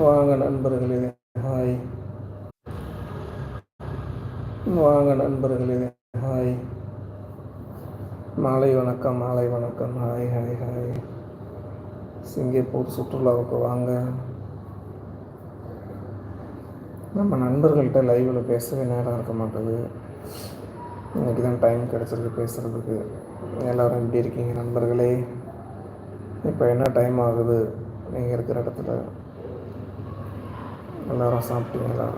வாங்க நண்பர்களே ஹாய். வாங்க நண்பர்களே ஹாய். மாலை வணக்கம் மாலை வணக்கம் ஹாய் ஹாய் ஹாய். சிங்கப்பூர் சுற்றுலாவுக்கு வாங்க. நம்ம நண்பர்கள்ட்ட லைவில் பேசவே நேரம் இருக்க மாட்டேது இன்றைக்கி தான் டைம் கிடச்சிருக்கு பேசுகிறதுக்கு எல்லோரும் எப்படி இருக்கீங்க நண்பர்களே? இப்போ என்ன டைம் ஆகுது? நீங்கள் இருக்கிற இடத்துல எல்லோரும் சாப்பிட்டீங்களா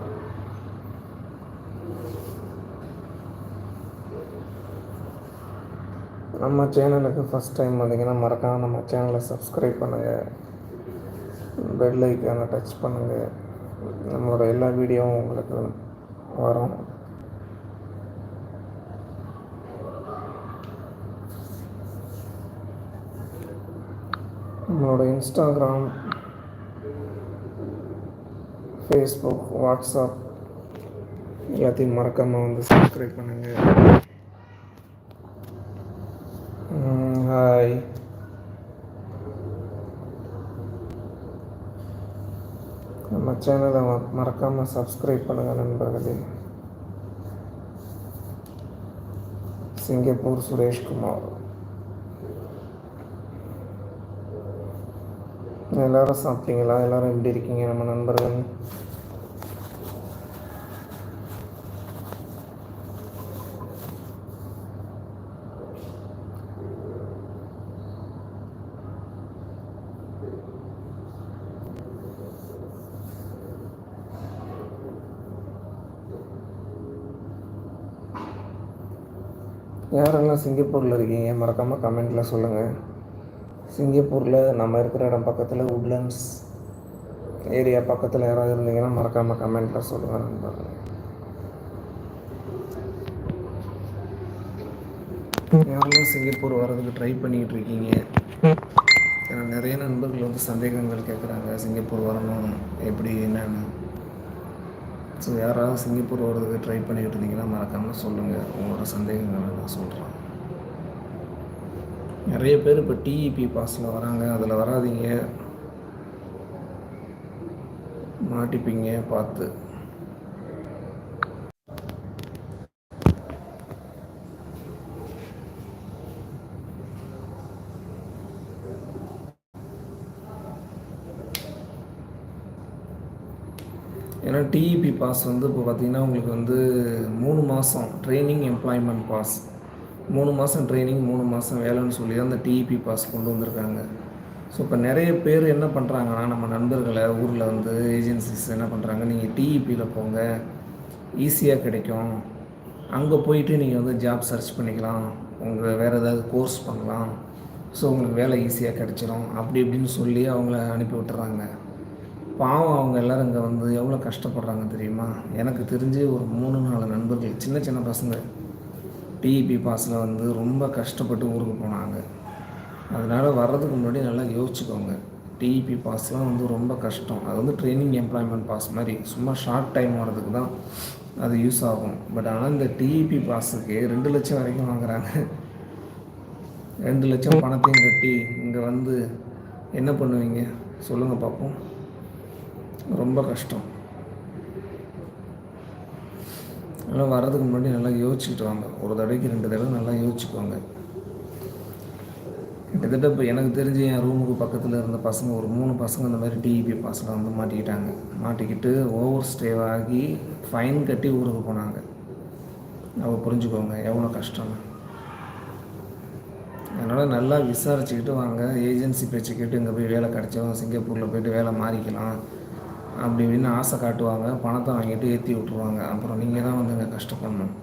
நம்ம சேனலுக்கு ஃபஸ்ட் டைம் வந்தீங்கன்னா மறக்காமல் நம்ம சேனலை சப்ஸ்கிரைப் பண்ணுங்கள் பெல் ஐக்கானை டச் பண்ணுங்கள் நம்மளோட எல்லா வீடியோவும் உங்களுக்கு வரும். நம்மளோட இன்ஸ்டாகிராம் ஃபேஸ்புக் வாட்ஸ்அப் எல்லாத்தையும் மறக்காமல் வந்து சப்ஸ்கிரைப் பண்ணுங்கள் ஹாய் நம்ம சேனலை மறக்காமல் சப்ஸ்கிரைப் பண்ணுங்கள் நண்பர்களே. சிங்கப்பூர் சுரேஷ்குமார். எல்லாரும் சாப்பிட்டீங்களா? எல்லாரும் எப்படி இருக்கீங்க? நம்ம நண்பர்கள். யாரெல்லாம் சிங்கப்பூரில் இருக்கீங்க? மறக்காமல் கமெண்ட்டில் சொல்லுங்கள் சிங்கப்பூரில் நம்ம இருக்கிற இடம் பக்கத்தில் உட்லண்ட்ஸ் ஏரியா பக்கத்தில் யாராவது இருந்தீங்கன்னா மறக்காமல் கமெண்ட்டில் சொல்லுங்கள் நண்பர்களே. யாரெல்லாம் சிங்கப்பூர் வர்றதுக்கு ட்ரை பண்ணிகிட்டு இருக்கீங்க? ஏன்னா நிறைய நண்பர்கள் வந்து சந்தேகங்கள் கேட்குறாங்க சிங்கப்பூர் வரணும் எப்படி என்னென்னு. ஸோ யாராவது சிங்கப்பூர் வர்றதுக்கு ட்ரை பண்ணிக்கிட்டு இருந்தீங்கன்னா மறக்காமல் சொல்லுங்கள் உங்களோட சந்தேகங்களை நான் சொல்கிறேன் நிறைய பேர் இப்போ டிஇபி பாஸில் வராங்க. அதில் வராதிங்க. மாட்டிப்பீங்க பார்த்து. ஏன்னா டிஇபி பாஸ் வந்து இப்போ பார்த்திங்கன்னா உங்களுக்கு வந்து மூணு மாதம் ட்ரைனிங் எம்ப்ளாய்மெண்ட் பாஸ் மூணு மாதம் ட்ரைனிங் மூணு மாதம் வேலைன்னு சொல்லி தான் அந்த டிஇபி பாஸ் கொண்டு வந்திருக்காங்க. ஸோ இப்போ நிறைய பேர் என்ன பண்ணுறாங்கன்னா நம்ம நண்பர்களை ஊரில் வந்து ஏஜென்சிஸ் என்ன பண்ணுறாங்க நீங்கள் டிஇபியில் போங்க ஈஸியாக கிடைக்கும். அங்கே போயிட்டு நீங்கள் வந்து ஜாப் சர்ச் பண்ணிக்கலாம். உங்கள் வேறு ஏதாவது கோர்ஸ் பண்ணலாம். ஸோ உங்களுக்கு வேலை ஈஸியாக கிடச்சிரும். அப்படி இப்படின்னு சொல்லி அவங்கள அனுப்பி விட்டுறாங்க. பாவம் அவங்க எல்லோரும் இங்கே வந்து எவ்வளோ கஷ்டப்படுறாங்க தெரியுமா? எனக்கு தெரிஞ்சு ஒரு மூணு நாலு நண்பர்கள் சின்ன சின்ன பசங்க. டிஇபி பாஸில் வந்து ரொம்ப கஷ்டப்பட்டு ஊருக்கு போனாங்க. அதனால் வர்றதுக்கு முன்னாடி நல்லா யோசிச்சுக்கோங்க. டிஇபி பாஸ்லாம் வந்து ரொம்ப கஷ்டம். அது வந்து ட்ரைனிங் எம்ப்ளாய்மெண்ட் பாஸ் மாதிரி. சும்மா ஷார்ட் டைம் வரதுக்கு தான் அது யூஸ் ஆகும். பட் ஆனால் இந்த டிஇபி பாஸுக்கு ரெண்டு லட்சம் வரைக்கும் வாங்குறாங்க. ரெண்டு லட்சம் பணத்தையும் கட்டி இங்கே வந்து என்ன பண்ணுவீங்க? சொல்லுங்கள் பார்ப்போம் ரொம்ப கஷ்டம். நல்லா வர்றதுக்கு முன்னாடி நல்லா யோசிச்சுட்டு வாங்க. ஒரு தடவைக்கு ரெண்டு தடவை நல்லா யோசிச்சுக்குவாங்க. கிட்டத்தட்ட இப்போ எனக்கு தெரிஞ்சு என் ரூமுக்கு பக்கத்தில் இருந்த பசங்க ஒரு மூணு பசங்க இந்த மாதிரி டிஇபி பாஸில் வந்து மாட்டிக்கிட்டாங்க. மாட்டிக்கிட்டு ஓவர் ஸ்டேவாகி ஆகி ஃபைன் கட்டி ஊருக்கு போனாங்க. அவங்க புரிஞ்சுக்கோங்க எவ்வளோ கஷ்டம் அதனால் நல்லா விசாரிச்சுக்கிட்டு வாங்க. ஏஜென்சி பேச்சு கேட்டு இங்கே போய் வேலை கிடச்சோம் சிங்கப்பூரில் போய்ட்டு வேலை மாறிக்கலாம். அப்படி இப்படின்னு ஆசை காட்டுவாங்க பணத்தை வாங்கிட்டு ஏற்றி விட்ருவாங்க அப்புறம் நீங்கள் தான் வந்து இங்கே கஷ்டப்படணும்.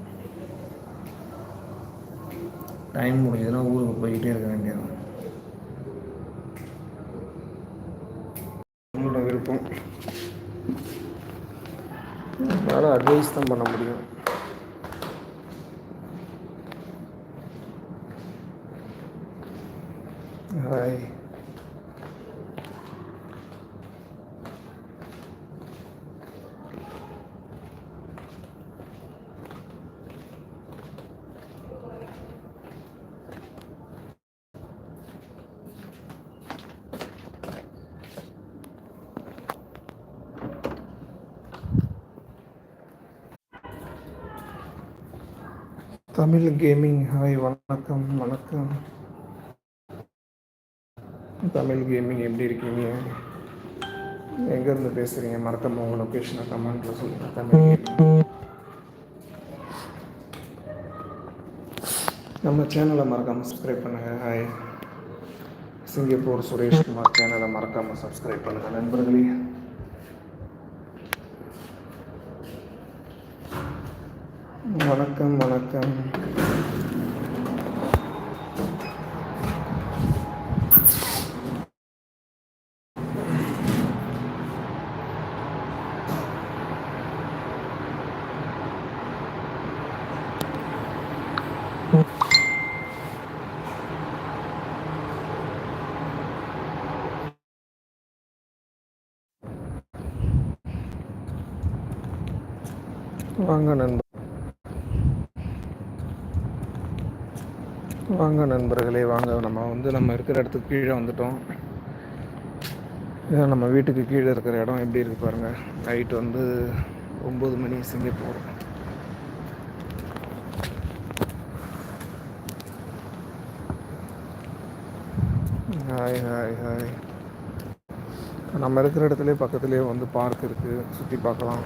டைம் முடிஞ்சதுன்னா ஊருக்கு போய்கிட்டே இருக்க வேண்டியது உங்களோட விருப்பம். அதனால் அட்வைஸ் தான் பண்ண முடியும். ஹாய் தமிழ் கேமிங் ஹாய் வணக்கம் வணக்கம். தமிழ் கேமிங் எப்படி இருக்கீங்க? எங்கேருந்து பேசுகிறீங்க மறக்காம உங்கள் லொக்கேஷனை கமெண்ட்டில் சொல்லுங்கள் தமிழ் கேமிங் நம்ம சேனலை மறக்காமல் சப்ஸ்கிரைப் பண்ணுங்கள் ஹாய் சிங்கப்பூர் சுரேஷ்குமார் சேனலை மறக்காமல் சப்ஸ்கிரைப் பண்ணுங்கள் நண்பர்களே வணக்கம் வணக்கம். வாங்க நண்பர் வாங்க நண்பர்களே வாங்க. நம்ம வந்து நம்ம இருக்கிற இடத்துக்கு கீழே வந்துட்டோம். இதான் நம்ம வீட்டுக்கு கீழே இருக்கிற இடம் எப்படி இருக்கு பாருங்க. நைட் வந்து ஒம்பது மணி சிங்கப்பூர். Hi hi hi. நம்ம இருக்கிற இடத்துல பக்கத்துலேயே வந்து பார்க் இருக்குது சுற்றி பார்க்கலாம்.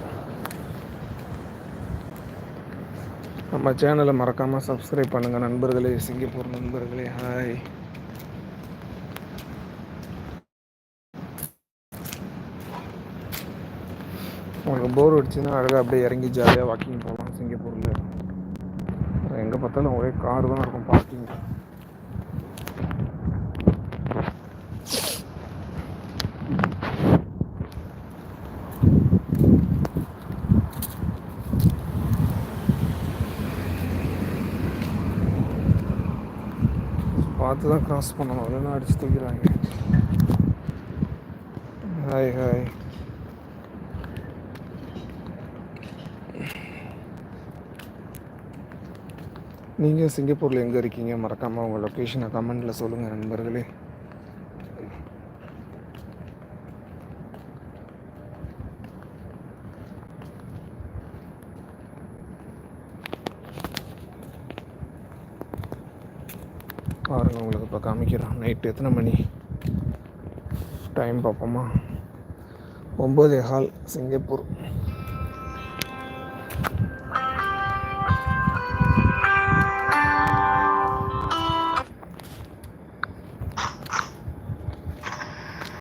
நம்ம சேனலை மறக்காமல் சப்ஸ்கிரைப் பண்ணுங்கள் நண்பர்களே. சிங்கப்பூர் நண்பர்களே ஹாய் உங்களுக்கு போர் அடிச்சுன்னா அழகாக அப்படியே இறங்கி ஜாலியாக வாக்கிங் போகலாம் சிங்கப்பூரில். எங்கே பார்த்தாலும் ஒரே கார் தான் இருக்கும் பார்க்கிங் பார்த்து தான் கிராஸ் பண்ணணும். இல்லைன்னா அடிச்சு தூக்கிறாங்க ஹாய் ஹாய். நீங்கள் சிங்கப்பூரில் எங்கே இருக்கீங்க? மறக்காமல் உங்கள் லொக்கேஷனை கமெண்டில் சொல்லுங்கள் நண்பர்களே. பாருங்கள் உங்களுக்கு இப்போ காமிக்கிறோம் நைட்டு எத்தனை மணி? டைம் பார்ப்போமா ஒம்பதே ஹால் சிங்கப்பூர்.